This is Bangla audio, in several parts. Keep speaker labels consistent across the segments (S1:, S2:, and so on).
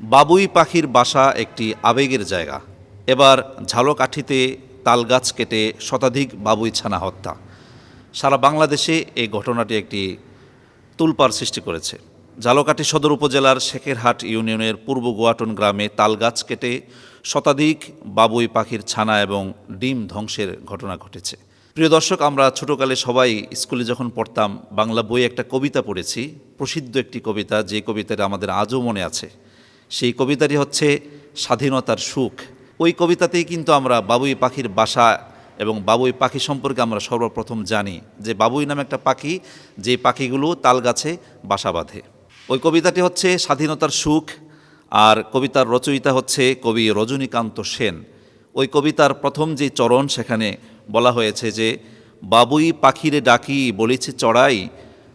S1: বাবুই পাখির বাসা একটি আবেগের জায়গা। এবার ঝালকাঠিতে তালগাছ কেটে শতাধিক বাবুই ছানা হত্যা। সারা বাংলাদেশে এই ঘটনাটি একটি তুলপার সৃষ্টি করেছে। ঝালকাঠি সদর উপজেলার শেখেরহাট ইউনিয়নের পূর্ব গোয়াটন গ্রামে তালগাছ কেটে শতাধিক বাবুই পাখির ছানা এবং ডিম ধ্বংসের ঘটনা ঘটেছে। প্রিয় দর্শক, আমরা ছোটকালে সবাই স্কুলে যখন পড়তাম, বাংলা বই একটা কবিতা পড়েছি। প্রসিদ্ধ একটি কবিতা, যে কবিতাটা আমাদের আজও মনে আছে। সেই কবিতাটি হচ্ছে স্বাধীনতার সুখ। ওই কবিতাতেই কিন্তু আমরা বাবুই পাখির বাসা এবং বাবুই পাখি সম্পর্কে আমরা সর্বপ্রথম জানি যে বাবুই নামে একটা পাখি, যে পাখিগুলো তাল গাছে বাসা বাঁধে। ওই কবিতাটি হচ্ছে স্বাধীনতার সুখ আর কবিতার রচয়িতা হচ্ছে কবি রজনীকান্ত সেন। ওই কবিতার প্রথম যে চরণ সেখানে বলা হয়েছে যে, বাবুই পাখিরে ডাকি বলেছে চড়াই,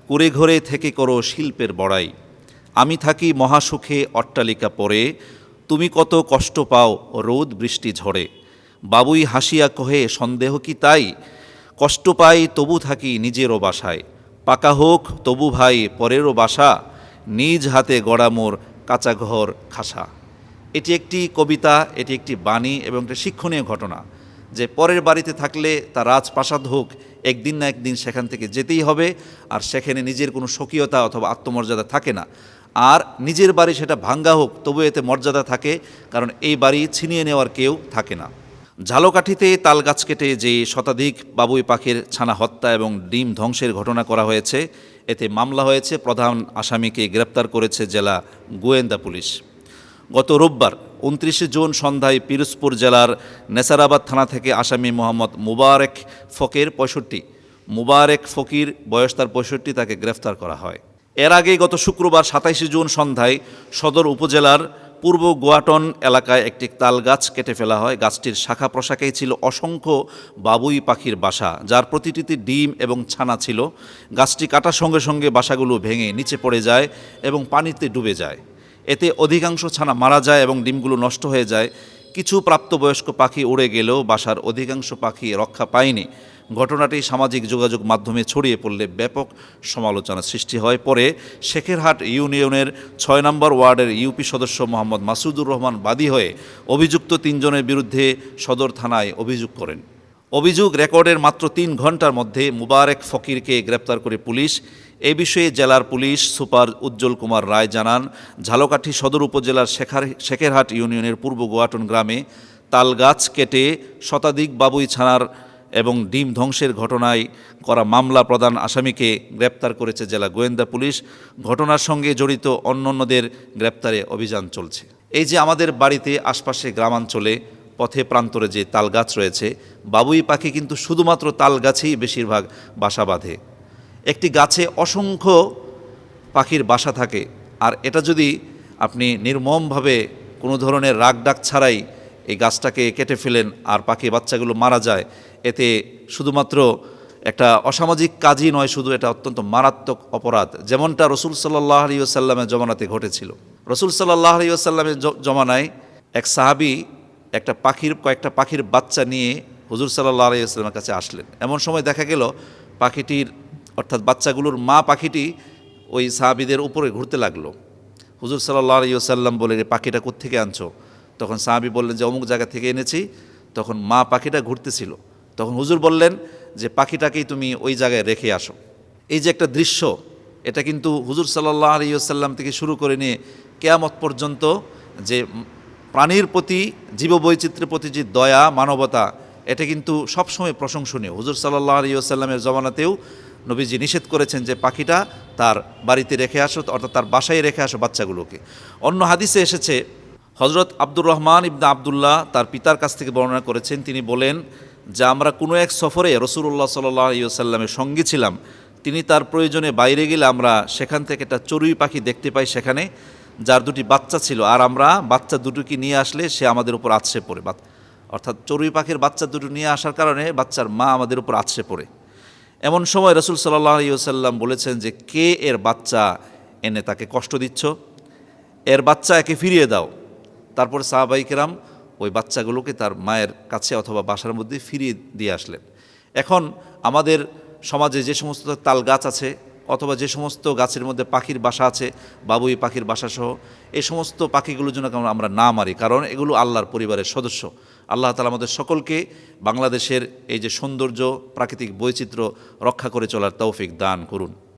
S1: কুড়ে ঘরে থেকে করো শিল্পের বড়াই। আমি থাকি মহাসুখে অট্টালিকা পরে তুমি কত কষ্ট পাও রোদ বৃষ্টি ঝরে। বাবুই হাসিয়া কহে, সন্দেহ কি তাই? কষ্ট পাই তবু থাকি নিজেরও বাসায়। পাকা হোক তবু ভাই পরেরও বাসা, নিজ হাতে গড়া মোর কাঁচা ঘর খাসা। এটি একটি কবিতা, এটি একটি বাণী এবং একটি শিক্ষণীয় ঘটনা, যে পরের বাড়িতে থাকলে তার রাজপ্রাসাদ হোক, একদিন না একদিন সেখান থেকে যেতেই হবে, আর সেখানে নিজের কোনো স্বকীয়তা অথবা আত্মমর্যাদা থাকে না। আর নিজের বাড়ি সেটা ভাঙ্গা হোক, তবু এতে মর্যাদা থাকে, কারণ এই বাড়ি ছিনিয়ে নেওয়ার কেউ থাকে না। ঝালকাঠিতে তাল গাছ কেটে যে শতাধিক বাবুই পাখির ছানা হত্যা এবং ডিম ধ্বংসের ঘটনা করা হয়েছে, এতে মামলা হয়েছে, প্রধান আসামিকে গ্রেপ্তার করেছে জেলা গোয়েন্দা পুলিশ। গত রোববার উনত্রিশে জুন সন্ধ্যায় পিরোজপুর জেলার নেসারাবাদ থানা থেকে আসামি মোহাম্মদ মুবারেক ফকের পঁয়ষট্টি, মুবারেক ফকির বয়স তার পঁয়ষট্টি, তাকে গ্রেফতার করা হয়। এর আগে গত শুক্রবার সাতাইশে জুন সন্ধ্যায় সদর উপজেলার পূর্ব গোয়াটন এলাকায় একটি তাল গাছ কেটে ফেলা হয়। গাছটির শাখা প্রশাখায় ছিল অসংখ্য বাবুই পাখির বাসা, যার প্রতিটিতে ডিম এবং ছানা ছিল। গাছটি কাটার সঙ্গে সঙ্গে বাসাগুলো ভেঙে নিচে পড়ে যায় এবং পানিতে ডুবে যায়। এতে অধিকাংশ ছানা মারা যায় এবং ডিমগুলো নষ্ট হয়ে যায়। কিছু প্রাপ্তবয়স্ক পাখি উড়ে গেলেও বাসার অধিকাংশ পাখি রক্ষা পায়নি। ঘটনাটি সামাজিক যোগাযোগ মাধ্যমে ছড়িয়ে পড়লে ব্যাপক সমালোচনা সৃষ্টি হয়। পরে শেখেরহাট ইউনিয়নের ছয় নম্বর ওয়ার্ডের ইউপি সদস্য মোহাম্মদ মাসুদুর রহমান বাদী হয়ে অভিযুক্ত তিনজনের বিরুদ্ধে সদর থানায় অভিযোগ করেন। অভিযোগ রেকর্ডের মাত্র তিন ঘণ্টার মধ্যে মুবারক ফকিরকে গ্রেপ্তার করে পুলিশ। এ বিষয়ে জেলার পুলিশ সুপার উজ্জ্বল কুমার রায় জানান, ঝালকাঠি সদর উপজেলার শেখার শেখেরহাট ইউনিয়নের পূর্ব গোয়াটন গ্রামে তালগাছ কেটে শতাধিক বাবুই ছানার এবং ডিম ধ্বংসের ঘটনায় করা মামলা প্রধান আসামিকে গ্রেপ্তার করেছে জেলা গোয়েন্দা পুলিশ। ঘটনার সঙ্গে জড়িত অন্যান্যদের গ্রেপ্তারে অভিযান চলছে। এই যে আমাদের বাড়িতে আশপাশে গ্রামাঞ্চলে পথে প্রান্তরে যে তাল গাছ রয়েছে, বাবুই পাখি কিন্তু শুধুমাত্র তাল গাছেই বেশিরভাগ বাসা বাঁধে। একটি গাছে অসংখ্য পাখির বাসা থাকে, আর এটা যদি আপনি নির্মমভাবে কোনো ধরনের রাগ ডাক ছাড়াই এই গাছটাকে কেটে ফেলেন আর পাখি বাচ্চাগুলো মারা যায় এতে শুধুমাত্র একটা অসামাজিক কাজই নয়, শুধু এটা অত্যন্ত মারাত্মক অপরাধ, যেমনটা রসুল সাল্লাহ আলিয়াল্লামের জমানাতে ঘটেছিল। রসুল সাল্লাহ আলিয়াল্লামের জমানায় এক সাহাবি একটা পাখির, কয়েকটা পাখির বাচ্চা নিয়ে হুজুর সাল্লাহ আলিয়াল্লামের কাছে আসলেন। এমন সময় দেখা গেল, পাখিটির, অর্থাৎ বাচ্চাগুলোর মা পাখিটি ওই সাহাবিদের উপরে ঘুরতে লাগল। হুজুর সাল্লাহ আলিয়াল্লাম বলে "এ পাখিটা কোত্থেকে আনছো? তখন সাহাবি বললেন যে, অমুক জায়গা থেকে এনেছি। তখন মা পাখিটা ঘুরতেছিল। তখন হুজুর বললেন যে, পাখিটাকেই তুমি ওই জায়গায় রেখে আসো। এই যে একটা দৃশ্য, এটা কিন্তু হুজুর সাল্লাহ আলিয়াল্লাম থেকে শুরু করে নিয়ে কেয়ামত পর্যন্ত যে প্রাণীর প্রতি, জীববৈচিত্র্যের প্রতি যে দয়া, মানবতা, এটা কিন্তু সবসময় প্রশংসনীয়। হুজুর সাল্লাহ আলিয়াল্লামের জমানাতেও নবীজি নিষেধ করেছেন যে, পাখিটা তার বাড়িতে রেখে আসো, অর্থাৎ তার বাসায় রেখে আসো বাচ্চাগুলোকে। অন্য হাদিসে এসেছে হজরত আব্দুর রহমান ইবনা আবদুল্লাহ তার পিতার কাছ থেকে বর্ণনা করেছেন। তিনি বলেন যে আমরা কোনো এক সফরে রসুল্লাহ সাল্লাহ সাল্লামের সঙ্গে ছিলাম, তিনি তার প্রয়োজনে বাইরে গেলে আমরা সেখান থেকে একটা চড়ুই পাখি দেখতে পাই সেখানে, যার দুটি বাচ্চা ছিল, আর আমরা বাচ্চা দুটোকে নিয়ে আসলে সে আমাদের উপর আছড়ে পড়ে। বাত- অর্থাৎ চড়ুই পাখির বাচ্চা দুটো নিয়ে আসার কারণে বাচ্চার মা আমাদের উপর আছড়ে পড়ে। এমন সময় রসুল সাল্লাহ সাল্লাম বলেছেন যে, কে এর বাচ্চা এনে তাকে কষ্ট দিচ্ছ? এর বাচ্চা একে ফিরিয়ে দাও। তারপর সাহাবাইকেরাম ওই বাচ্চাগুলোকে তার মায়ের কাছে অথবা বাসার মধ্যে ফিরিয়ে দিয়ে আসলেন। এখন আমাদের সমাজে যে সমস্ত তাল গাছ আছে অথবা যে সমস্ত গাছের মধ্যে পাখির বাসা আছে, বাবুই পাখির বাসা সহ, এই সমস্ত পাখিগুলোর জন্য কেমন আমরা না মারি? কারণ এগুলো আল্লাহর পরিবারের সদস্য। আল্লাহ তালা আমাদের সকলকে বাংলাদেশের এই যে সৌন্দর্য, প্রাকৃতিক বৈচিত্র্য রক্ষা করে চলার তৌফিক দান করুন।